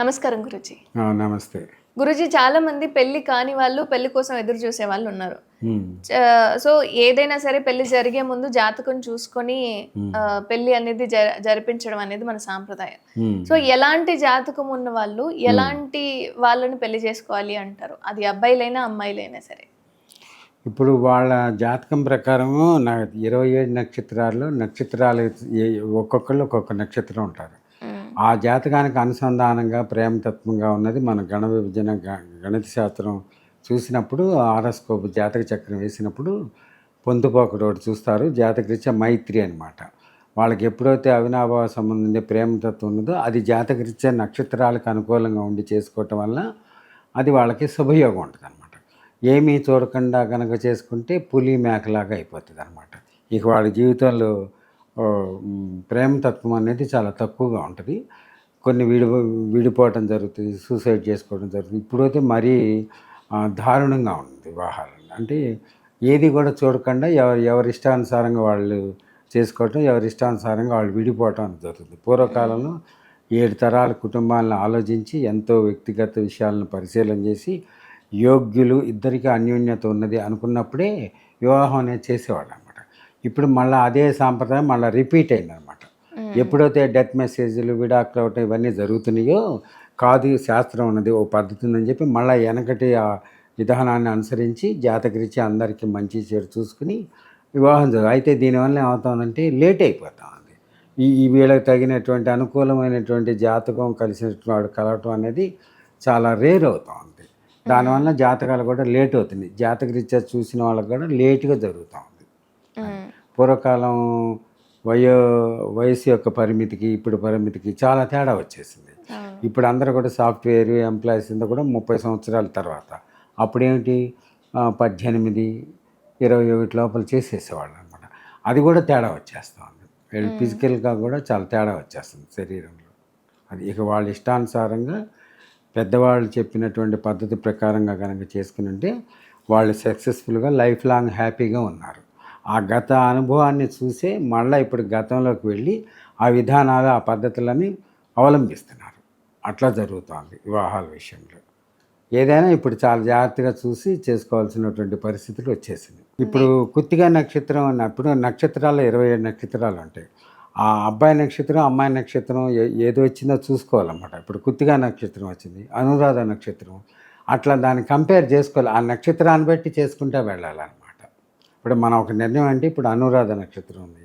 నమస్కారం గురుజీ. నమస్తే. గురుజీ చాలా మంది పెళ్ళి కాని వాళ్ళు పెళ్ళి కోసం ఎదురు చూసే వాళ్ళు ఉన్నారు. సో ఏదైనా సరే పెళ్ళి జరిగే ముందు జాతకం చూసుకొని పెళ్ళి అనేది జరిపించడం అనేది మన సాంప్రదాయం. సో ఎలాంటి జాతకం ఉన్న వాళ్ళు ఎలాంటి వాళ్ళని పెళ్ళి చేసుకోవాలి అంటారు? అది అబ్బాయిలైనా అమ్మాయిలైనా సరే. ఇప్పుడు వాళ్ళ జాతకం ప్రకారము నా ఇరవై ఏడు నక్షత్రాలు నక్షత్రాలు ఒక్కొక్కళ్ళు ఒక్కొక్క నక్షత్రం ఉంటారు. ఆ జాతకానికి అనుసంధానంగా ప్రేమతత్వంగా ఉన్నది మన గణ విభజన గ- గణిత శాస్త్రం చూసినప్పుడు ఆరస్కోప్ జాతక చక్రం వేసినప్పుడు పొందుపోకడు ఒకటి చూస్తారు జాతకరీత్యా మైత్రి అనమాట వాళ్ళకి ఎప్పుడైతే అవినాభావ సంబంధం ఉండే ప్రేమతత్వం ఉన్నదో అది జాతకరీత్యా నక్షత్రాలకు అనుకూలంగా ఉండి చేసుకోవటం వల్ల అది వాళ్ళకి శుభయోగం ఉంటుంది అనమాట ఏమీ చూడకుండా కనుక చేసుకుంటే పులి మేకలాగా అయిపోతుంది అనమాట ఇక వాళ్ళ జీవితంలో ప్రేమ తత్వం అనేది చాలా తక్కువగా ఉంటుంది. కొన్ని విడి విడిపోవటం జరుగుతుంది సూసైడ్ చేసుకోవడం జరుగుతుంది. ఇప్పుడైతే మరీ దారుణంగా ఉంది వివాహాలు అంటే ఏది కూడా చూడకుండా ఎవరి ఎవరి ఇష్టానుసారంగా వాళ్ళు చేసుకోవటం ఎవరి ఇష్టానుసారంగా వాళ్ళు విడిపోవటం జరుగుతుంది. పూర్వకాలంలో ఏడు తరాల కుటుంబాలను ఆలోచించి ఎంతో వ్యక్తిగత విషయాలను పరిశీలన చేసి యోగ్యులు ఇద్దరికి అన్యోన్యత ఉన్నది అనుకున్నప్పుడే వివాహం అనేది చేసేవాళ్ళం. ఇప్పుడు మళ్ళీ అదే సాంప్రదాయం మళ్ళీ రిపీట్ అయిందనమాట. ఎప్పుడైతే డెత్ మెసేజ్లు విడాకులు అవటం ఇవన్నీ జరుగుతున్నాయో కాదు శాస్త్రం ఉన్నది ఓ పద్ధతి ఉందని చెప్పి మళ్ళీ వెనకటి ఆ విధానాన్ని అనుసరించి జాతకరించి అందరికీ మంచి చెడు చూసుకుని వివాహం జరుగు అయితే దీనివల్ల ఏమవుతుందంటే లేట్ అయిపోతా ఉంది ఈ ఈ వీళ్ళకి తగినటువంటి అనుకూలమైనటువంటి జాతకం కలిసినటువంటి వాడు కలవటం అనేది చాలా రేర్ అవుతా ఉంది దానివల్ల జాతకాలు కూడా లేట్ అవుతుంది జాతకరీత్యా చూసిన వాళ్ళకి కూడా లేట్గా జరుగుతూ. పూర్వకాలం వయో వయసు యొక్క పరిమితికి ఇప్పుడు పరిమితికి చాలా తేడా వచ్చేసింది. ఇప్పుడు అందరూ కూడా సాఫ్ట్వేర్ ఎంప్లాయీస్ అంతా కూడా ముప్పై సంవత్సరాల తర్వాత. అప్పుడేమిటి? పద్దెనిమిది ఇరవై ఒకటి లోపల చేసేసేవాళ్ళు అనమాట అది కూడా తేడా వచ్చేస్తూ ఉంది వీళ్ళు ఫిజికల్గా కూడా చాలా తేడా వచ్చేస్తుంది శరీరంలో. అది ఇక వాళ్ళ ఇష్టానుసారంగా పెద్దవాళ్ళు చెప్పినటువంటి పద్ధతి ప్రకారంగా కనుక చేసుకుని ఉంటే వాళ్ళు సక్సెస్ఫుల్గా లైఫ్ లాంగ్ హ్యాపీగా ఉన్నారు. ఆ గత అనుభవాన్ని చూసే మళ్ళీ ఇప్పుడు గతంలోకి వెళ్ళి ఆ విధానాలు ఆ పద్ధతులని అవలంబిస్తున్నారు. అట్లా జరుగుతోంది వివాహాల విషయంలో. ఏదైనా ఇప్పుడు చాలా జాగ్రత్తగా చూసి చేసుకోవాల్సినటువంటి పరిస్థితులు వచ్చేసింది. ఇప్పుడు కుత్తిగా నక్షత్రం అన్నప్పుడు నక్షత్రాల్లో ఇరవై ఏడు నక్షత్రాలు ఉంటాయి. ఆ అబ్బాయి నక్షత్రం అమ్మాయి నక్షత్రం ఏ- ఏది వచ్చిందో చూసుకోవాలన్నమాట. ఇప్పుడు కుత్తిగా నక్షత్రం వచ్చింది అనురాధ నక్షత్రం. అట్లా దాన్ని కంపేర్ చేసుకోవాలి. ఆ నక్షత్రాన్ని బట్టి చేసుకుంటే వెళ్ళాలన్నమాట. ఇప్పుడు మనం ఒక నిర్ణయం అంటే ఇప్పుడు అనురాధ నక్షత్రం ఉంది.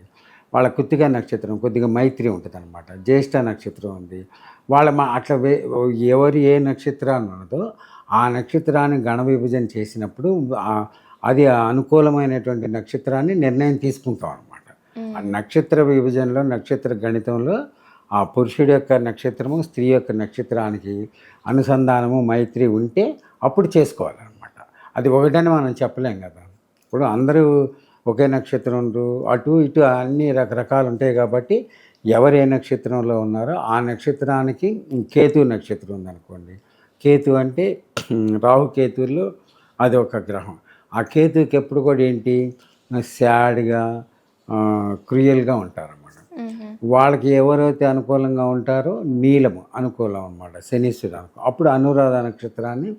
వాళ్ళ కుత్తిగా నక్షత్రం కొద్దిగా మైత్రి ఉంటుంది అనమాట జ్యేష్ఠ నక్షత్రం ఉంది. వాళ్ళ మా అట్లా వే ఎవరు ఏ నక్షత్రాన్ని ఉన్నదో ఆ నక్షత్రాన్ని గణ విభజన చేసినప్పుడు అది అనుకూలమైనటువంటి నక్షత్రాన్ని నిర్ణయం తీసుకుంటాం అనమాట ఆ నక్షత్ర విభజనలో నక్షత్ర గణితంలో ఆ పురుషుడి యొక్క నక్షత్రము స్త్రీ యొక్క నక్షత్రానికి అనుసంధానము మైత్రి ఉంటే అప్పుడు చేసుకోవాలన్నమాట. అది ఒకటని మనం చెప్పలేం కదా. ఇప్పుడు అందరూ ఒకే నక్షత్రం అటు ఇటు అన్ని రకరకాలు ఉంటాయి కాబట్టి ఎవరు ఏ నక్షత్రంలో ఉన్నారో ఆ నక్షత్రానికి కేతు నక్షత్రం ఉందనుకోండి. కేతు అంటే రాహు కేతువుల్లో అది ఒక గ్రహం. ఆ కేతుకి ఎప్పుడు కూడా ఏంటి? సాడ్గా క్రియల్గా ఉంటారన్నమాట. మ్మ్. వాళ్ళకి ఎవరైతే అనుకూలంగా ఉంటారో నీలము అనుకూలం అన్నమాట శనీశ్వరుడు అనుకూ అప్పుడు అనురాధ నక్షత్రాన్ని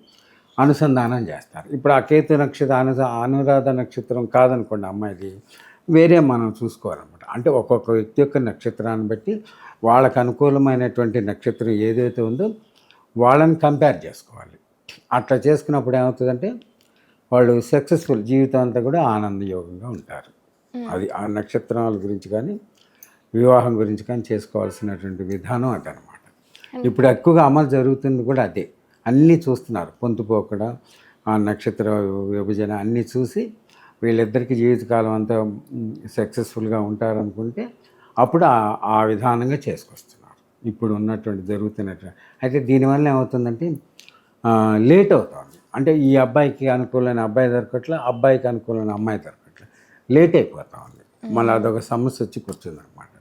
అనుసంధానం చేస్తారు. ఇప్పుడు ఆ కేతు నక్షత్రం అను అనురాధ నక్షత్రం కాదనుకోండి అమ్మాయిది వేరే మనం చూసుకోవాలన్నమాట. అంటే ఒక్కొక్క వ్యక్తి యొక్క నక్షత్రాన్ని బట్టి వాళ్ళకు అనుకూలమైనటువంటి నక్షత్రం ఏదైతే ఉందో వాళ్ళని కంపేర్ చేసుకోవాలి. అట్లా చేసుకున్నప్పుడు ఏమవుతుందంటే వాళ్ళు సక్సెస్ఫుల్ జీవితం అంతా కూడా ఆనందయోగంగా ఉంటారు. అది ఆ నక్షత్రాల గురించి కానీ వివాహం గురించి కానీ చేసుకోవాల్సినటువంటి విధానం అదనమాట. ఇప్పుడు ఎక్కువగా అమలు జరుగుతుంది కూడా అదే. అన్నీ చూస్తున్నారు. పొంతుపోకడ ఆ నక్షత్ర విభజన అన్నీ చూసి వీళ్ళిద్దరికీ జీవితకాలం అంతా సక్సెస్ఫుల్గా ఉంటారనుకుంటే అప్పుడు ఆ- విధానంగా చేసుకొస్తున్నారు. ఇప్పుడు ఉన్నటువంటి జరుగుతున్నటువంటి అయితే దీనివల్ల ఏమవుతుందంటే లేట్ అవుతుంది. అంటే ఈ అబ్బాయికి అనుకూలమైన అబ్బాయి దొరకట్లే అబ్బాయికి అనుకూలమైన అమ్మాయి దొరకట్లే లేట్ అయిపోతా ఉంది. మళ్ళీ అదొక సమస్య వచ్చి కూర్చుందనమాట.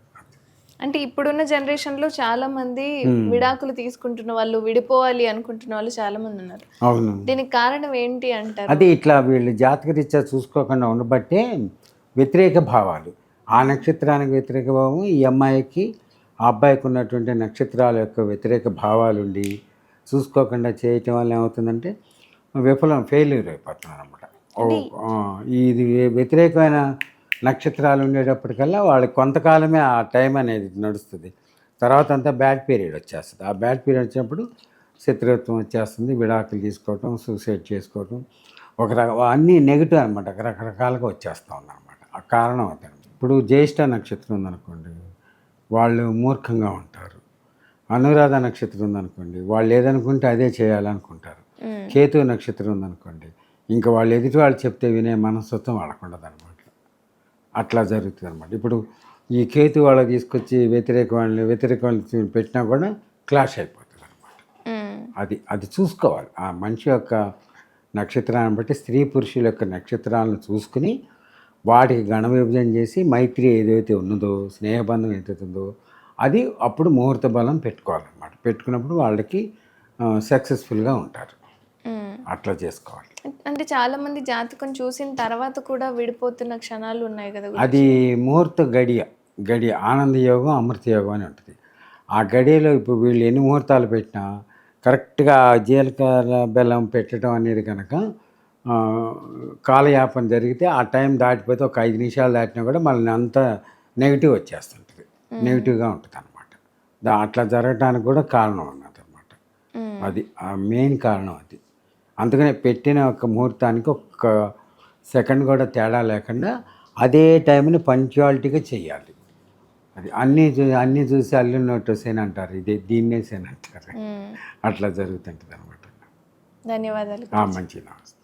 అంటే ఇప్పుడున్న జనరేషన్లో చాలా మంది విడాకులు తీసుకుంటున్న వాళ్ళు విడిపోవాలి అనుకుంటున్న వాళ్ళు చాలా మంది ఉన్నారు. అవును. దీనికి కారణం ఏంటి అంటారు? అదే ఇట్లా వీళ్ళు జాతకరీత్యా చూసుకోకుండా ఉండబట్టే వ్యతిరేక భావాలు. ఆ నక్షత్రానికి వ్యతిరేక భావం ఈ అమ్మాయికి ఆ అబ్బాయికి ఉన్నటువంటి నక్షత్రాల యొక్క వ్యతిరేక భావాలుండి చూసుకోకుండా చేయటం వల్ల ఏమవుతుందంటే విఫలం ఫెయిల్యూర్ అయిపోతున్నారు అనమాట ఇది వ్యతిరేకమైన నక్షత్రాలు ఉండేటప్పటికల్లా వాళ్ళకి కొంతకాలమే ఆ టైం అనేది నడుస్తుంది. తర్వాత అంతా బ్యాడ్ పీరియడ్ వచ్చేస్తుంది. ఆ బ్యాడ్ పీరియడ్ వచ్చినప్పుడు శత్రుత్వం వచ్చేస్తుంది విడాకులు తీసుకోవటం సూసైడ్ చేసుకోవటం ఒక రక అన్నీ నెగిటివ్ అనమాట రకరకాలుగా వచ్చేస్తూ ఉందన్నమాట. ఆ కారణం అతను. ఇప్పుడు జ్యేష్ఠ నక్షత్రం ఉందనుకోండి వాళ్ళు మూర్ఖంగా ఉంటారు. అనురాధ నక్షత్రం ఉందనుకోండి వాళ్ళు ఏదనుకుంటే అదే చేయాలనుకుంటారు. కేతు నక్షత్రం ఉందనుకోండి ఇంకా వాళ్ళు ఎదుటి వాళ్ళు చెప్తే వినే మనస్తత్వం వాళ్ళకు ఉండదు అట్లా జరుగుతుంది అనమాట ఇప్పుడు ఈ కేతు వాళ్ళకి తీసుకొచ్చి వ్యతిరేక వాళ్ళని వ్యతిరేక వాళ్ళని పెట్టినా కూడా క్లాష్ అయిపోతుంది అనమాట. అది అది చూసుకోవాలి ఆ మనిషి యొక్క నక్షత్రాన్ని బట్టి స్త్రీ పురుషుల యొక్క నక్షత్రాలను చూసుకుని వాటికి గణ విభజన చేసి మైత్రి ఏదైతే ఉన్నదో స్నేహబంధం ఏదైతే ఉందో అది అప్పుడు ముహూర్త బలం పెట్టుకోవాలన్నమాట పెట్టుకున్నప్పుడు వాళ్ళకి సక్సెస్ఫుల్గా ఉంటారు. అట్లా చేసుకోవాలి. అంటే చాలా మంది జాతకం చూసిన తర్వాత కూడా విడిపోతున్న క్షణాలు ఉన్నాయి కదా. అది ముహూర్త గడియ గడియ ఆనంద యోగం అమృత యోగం అని ఉంటుంది. ఆ గడియలో ఇప్పుడు వీళ్ళు ఎన్ని ముహూర్తాలు పెట్టినా కరెక్ట్గా జీలకర్ర బెల్లం పెట్టడం అనేది కనుక కాలయాపన జరిగితే ఆ టైం దాటిపోతే ఒక ఐదు నిమిషాలు దాటినా కూడా మళ్ళీ అంత నెగిటివ్ వచ్చేస్తుంటుంది. నెగిటివ్గా ఉంటుంది అనమాట అట్లా జరగడానికి కూడా కారణం ఉన్నది అనమాట. అది ఆ మెయిన్ కారణం అది. అందుకనే పెట్టిన ఒక ముహూర్తానికి ఒక్క సెకండ్ కూడా తేడా లేకుండా అదే టైంని పంక్చువాలిటీగా చేయాలి. అది అన్నీ చూ అన్నీ చూసి అల్లున్నట్టు సేన్ అంటారు. ఇది దీన్నే సేన్ అంటారు. అట్లా జరుగుతుంటుంది అనమాట ధన్యవాదాలు. మంచి నమస్తే